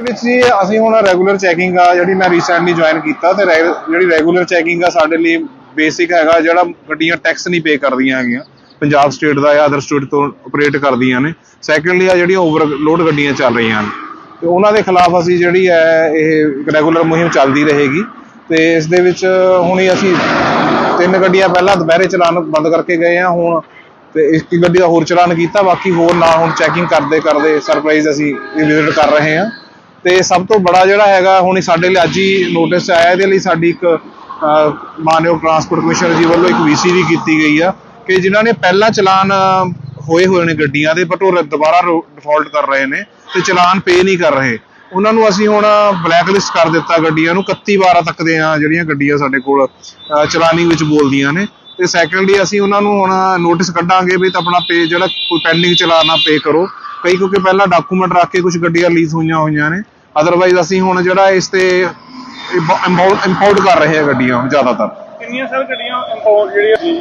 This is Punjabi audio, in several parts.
ਦੇ ਵਿੱਚ ਜੀ, ਅਸੀਂ ਹੁਣ ਰੈਗੂਲਰ ਚੈਕਿੰਗ ਆ, ਜਿਹੜੀ ਮੈਂ ਰੀਸੈਂਟਲੀ ਜੁਆਇਨ ਕੀਤਾ, ਤੇ ਰੈ- ਜਿਹੜੀ ਰੈਗੂਲਰ ਚੈਕਿੰਗ ਆ ਸਾਡੇ ਲਈ ਬੇਸਿਕ ਹੈਗਾ, ਜਿਹੜਾ ਗੱਡੀਆਂ ਟੈਕਸ ਨਹੀਂ ਪੇ ਕਰਦੀਆਂ ਹੈਗੀਆਂ। ਪੰਜਾਬ ਸਟੇਟ ਦਾ ਜਾਂ ਅਦਰ ਸਟੇਟ ਤੋਂ ਆਪਰੇਟ ਕਰਦੀਆਂ ਨੇ। ਸੈਕੰਡਲੀ ਆ ਜਿਹੜੀਆਂ ਓਵਰਲੋਡ ਗੱਡੀਆਂ ਚੱਲ ਰਹੀਆਂ ਨੇ। ਤੇ ਉਹਨਾਂ ਦੇ ਖਿਲਾਫ ਅਸੀਂ ਜਿਹੜੀ ਹੈ, ਇਹ ਰੈਗੂਲਰ ਮੁਹਿੰਮ ਚੱਲਦੀ ਰਹੇਗੀ। ਤੇ ਇਸ ਦੇ ਵਿੱਚ ਹੁਣੀ ਅਸੀਂ ਤਿੰਨ ਗੱਡੀਆਂ ਪਹਿਲਾਂ ਦੁਪਹਿਰੇ ਚਲਾਨ ਬੰਦ ਕਰਕੇ ਗਏ ਆ, ਹੁਣ ਤੇ ਇੱਕ ਗੱਡੀ ਦਾ ਹੋਰ ਚਲਾਨ ਕੀਤਾ, ਬਾਕੀ ਹੋਰ ਨਾ ਹੁਣ ਚੈਕਿੰਗ ਕਰਦੇ ਕਰਦੇ ਸਰਪ੍ਰਾਈਜ਼ ਅਸੀਂ ਵਿਜ਼ਿਟ ਕਰ ਰਹੇ ਹਾਂ ਤੇ ਸਭ ਤੋਂ ਬੜਾ ਜਿਹੜਾ ਹੈਗਾ, ਹੁਣ ਸਾਡੇ ਲਈ ਅੱਜ ਹੀ ਨੋਟਿਸ ਆਇਆ, ਇਹਦੇ ਲਈ ਸਾਡੀ ਇੱਕ ਮਾਨਯੋਗ ਟਰਾਂਸਪੋਰਟ ਕਮਿਸ਼ਨਰ ਜੀ ਵੱਲੋਂ ਇੱਕ ਵੀਸੀ ਵੀ ਕੀਤੀ ਗਈ ਆ, ਕਿ ਜਿਨ੍ਹਾਂ ਨੇ ਪਹਿਲਾਂ ਚਲਾਨ ਹੋਏ ਹੋਏ ਨੇ ਗੱਡੀਆਂ ਦੇ ਬਟ ਉਹ ਰ- ਦੁਬਾਰਾ ਡਿਫਾਲਟ ਕਰ ਰਹੇ ਨੇ ਤੇ ਚਲਾਨ ਪੇ ਨਹੀਂ ਕਰ ਰਹੇ। ਉਹਨਾਂ ਨੂੰ ਅਸੀਂ ਹੁਣ ਬਲੈਕ ਲਿਸਟ ਕਰ ਦਿੱਤਾ ਗੱਡੀਆਂ ਨੂੰ 31 ਵਾਰਾਂ ਤੱਕ ਦੇ ਆ ਜਿਹੜੀਆਂ ਗੱਡੀਆਂ ਸਾਡੇ ਕੋਲ ਚਲਾਨੀ ਵਿੱਚ ਬੋਲਦੀਆਂ ਨੇ। ਤੇ ਸੈਕੰਡਲੀ ਅਸੀਂ ਉਹਨਾਂ ਨੂੰ ਹੁਣ ਨੋਟਿਸ ਕੱਢਾਂਗੇ ਵੀ ਤਾਂ ਆਪਣਾ ਪੇ ਜਿਹੜਾ, ਕੋਈ ਪੈਂਡਿੰਗ ਚਲਾਨ ਪੇ ਕਰੋ। ਕਈ ਕਿਉਂਕਿ ਪਹਿਲਾਂ ਡਾਕੂਮੈਂਟ ਰੱਖ ਕੇ ਕੁਝ ਗੱਡੀਆਂ ਲੀਜ਼ ਹੋਈਆਂ ਹੋਈਆਂ ਨੇ। ਅਦਰਵਾਈਜ਼ ਅਸੀਂ ਹੁਣ ਜਿਹੜਾ ਇਸ ਤੇ ਇੰਪੋਰਟ ਕਰ ਰਹੇ ਹਾਂ ਗੱਡੀਆਂ ਜ਼ਿਆਦਾਤਰ। ਕਿੰਨੀਆਂ ਸਰ ਗੱਡੀਆਂ ਇੰਪੋਰਟ ਜਿਹੜੀਆਂ ਜੀ?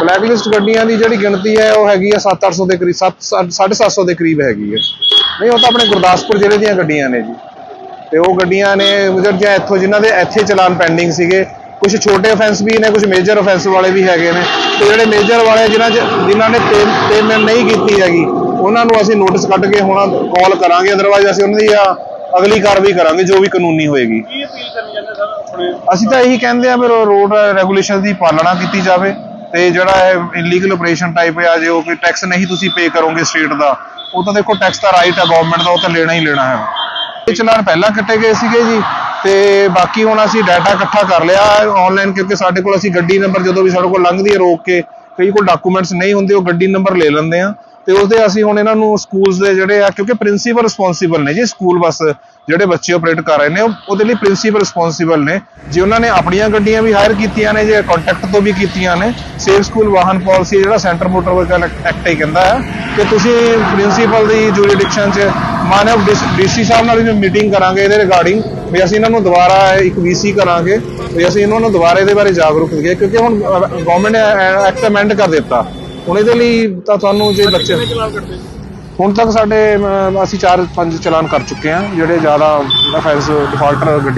ਬਲੈਕ ਲਿਸਟ ਗੱਡੀਆਂ ਦੀ ਜਿਹੜੀ ਗਿਣਤੀ ਹੈ ਉਹ ਹੈਗੀ ਹੈ 7-800 ਦੇ ਕਰੀਬ 7-750 ਦੇ ਕਰੀਬ ਹੈਗੀ ਹੈ। ਨਹੀਂ ਉਹ ਤਾਂ ਆਪਣੇ ਗੁਰਦਾਸਪੁਰ ਜ਼ਿਲ੍ਹੇ ਦੀਆਂ ਗੱਡੀਆਂ ਨੇ ਜੀ। ਤੇ ਉਹ ਗੱਡੀਆਂ ਨੇ ਜਿਹੜੀਆਂ ਇੱਥੋਂ ਜਿਨ੍ਹਾਂ ਦੇ ਇੱਥੇ ਚਲਾਨ ਪੈਂਡਿੰਗ ਸੀਗੇ ਕੁਝ ਛੋਟੇ ਅਫੈਂਸ ਵੀ ਨੇ ਕੁਝ ਮੇਜਰ ਅਫੈਂਸ ਵਾਲੇ ਵੀ ਹੈਗੇ ਨੇ। ਤੇ ਜਿਹੜੇ ਮੇਜਰ ਵਾਲੇ ਜਿਨ੍ਹਾਂ 'ਚ ਜਿਨ੍ਹਾਂ ਨੇ ਪੇਮੈਂਟ ਨਹੀਂ ਕੀਤੀ ਹੈਗੀ ਉਹਨਾਂ ਨੂੰ ਅਸੀਂ ਨੋਟਿਸ ਕੱਢ ਕੇ ਹੁਣ ਕਾਲ ਕਰਾਂਗੇ ਅਦਰਵਾਈਜ਼ ਅਸੀਂ ਉਹਨਾਂ ਦੀ ਅਗਲੀ ਕਾਰਵਾਈ ਕਰਾਂਗੇ ਜੋ ਵੀ ਕਾਨੂੰਨੀ ਹੋਏਗੀ। ਕੀ ਅਪੀਲ ਕਰਨੀ ਚਾਹੁੰਦੇ ਸਰ ਆਪਣੇ? ਅਸੀਂ ਤਾਂ ਇਹੀ ਕਹਿੰਦੇ ਆ ਵੀ ਰੋਡ ਰੈਗੂਲੇਸ਼ਨ ਦੀ ਪਾਲਣਾ ਕੀਤੀ ਜਾਵੇ ਤੇ ਜਿਹੜਾ ਇਹ ਇਲੀਗਲ ਆਪਰੇਸ਼ਨ ਟਾਈਪ ਆ ਜੇ ਉਹ ਕੋਈ ਟੈਕਸ ਨਹੀਂ ਤੁਸੀਂ ਪੇ ਕਰੋਗੇ ਸਟੇਟ ਦਾ ਉਹ ਤਾਂ ਦੇਖੋ ਟੈਕਸ ਦਾ ਰਾਈਟ ਹੈ ਗਵਰਨਮੈਂਟ ਦਾ ਉਹ ਤਾਂ ਲੈਣਾ ਹੀ ਲੈਣਾ ਹੈ। ਇਹ ਚਲਾਨ ਪਹਿਲਾਂ ਕੱਟੇ ਗਏ ਸੀਗੇ ਜੀ ਤੇ ਬਾਕੀ ਹੁਣ ਅਸੀਂ ਡਾਟਾ ਇਕੱਠਾ ਕਰ ਲਿਆ ਆਨਲਾਈਨ ਕਿਉਂਕਿ ਸਾਡੇ ਕੋਲ ਅਸੀਂ ਗੱਡੀ ਨੰਬਰ ਜਦੋਂ ਵੀ ਸਾਡੇ ਕੋਲ ਲੰਘਦੀ ਹੈ ਰੋਕ ਕੇ ਕਈ ਕੋਲ ਡਾਕੂਮੈਂਟਸ ਨਹੀਂ ਹੁੰਦੇ ਉਹ ਗੱਡੀ ਨੰਬਰ ਲੈ ਲੈਂਦੇ ਆ ਤੇ ਉਹਦੇ ਅਸੀਂ ਹੁਣ ਇਹਨਾਂ ਨੂੰ ਸਕੂਲਸ ਦੇ ਜਿਹੜੇ ਆ, ਕਿਉਂਕਿ ਪ੍ਰਿੰਸੀਪਲ ਰਿਸਪੌਂਸੀਬਲ ਨੇ ਜੀ ਸਕੂਲ ਬੱਸ ਜਿਹੜੇ ਬੱਚੇ ਆਪਰੇਟ ਕਰ ਰਹੇ ਨੇ ਉਹਦੇ ਲਈ ਪ੍ਰਿੰਸੀਪਲ ਰਿਸਪੌਂਸੀਬਲ ਨੇ। ਜੇ ਉਹਨਾਂ ਨੇ ਆਪਣੀਆਂ ਗੱਡੀਆਂ ਵੀ ਹਾਇਰ ਕੀਤੀਆਂ ਨੇ, ਜੇ ਕੰਟੈਕਟ ਤੋਂ ਵੀ ਕੀਤੀਆਂ ਨੇ ਸੇਫ ਸਕੂਲ ਵਾਹਨ ਪਾਲਿਸੀ ਜਿਹੜਾ ਸੈਂਟਰ ਮੋਟਰ ਵਹੀਕਲ ਐਕਟ ਹੀ ਕਹਿੰਦਾ ਹੈ ਕਿ ਤੁਸੀਂ ਪ੍ਰਿੰਸੀਪਲ ਦੀ ਜੁਰੀਡਿਕਸ਼ਨ 'ਚ ਮਾਨਵ ਡੀਸੀ ਸਾਹਿਬ ਨਾਲ ਵੀ ਮੀਟਿੰਗ ਕਰਾਂਗੇ ਇਹਦੇ ਰਿਗਾਰਡਿੰਗ ਵੀ ਅਸੀਂ ਇਹਨਾਂ ਨੂੰ ਦੁਬਾਰਾ ਇੱਕ ਵੀਸੀ ਕਰਾਂਗੇ, ਵੀ ਅਸੀਂ ਇਹਨਾਂ ਨੂੰ ਦੁਬਾਰਾ ਇਹਦੇ ਬਾਰੇ ਜਾਗਰੂਕ ਕਰੀਏ, ਕਿਉਂਕਿ ਹੁਣ ਗਵਰਨਮੈਂਟ ਨੇ ਐਕਟ ਅਮੈਂਡ ਕਰ ਦਿੱਤਾ। ਹੁਣ ਇਹਦੇ ਲਈ ਤਾਂ ਤੁਹਾਨੂੰ ਜੇ ਬੱਚੇ ਕਿੰਨੇ ਚਲਾਨ ਕੱਟਦੇ ਹੁਣ ਤੱਕ ਸਾਡੇ ਅਮ, ਅਸੀਂ 4-5 ਚਲਾਨ ਕਰ ਚੁੱਕੇ ਹਾਂ ਜਿਹੜੇ ਜ਼ਿਆਦਾ ਅਫੈਂਸ ਡਿਫਾਲਟਰ ਗੱਡੀ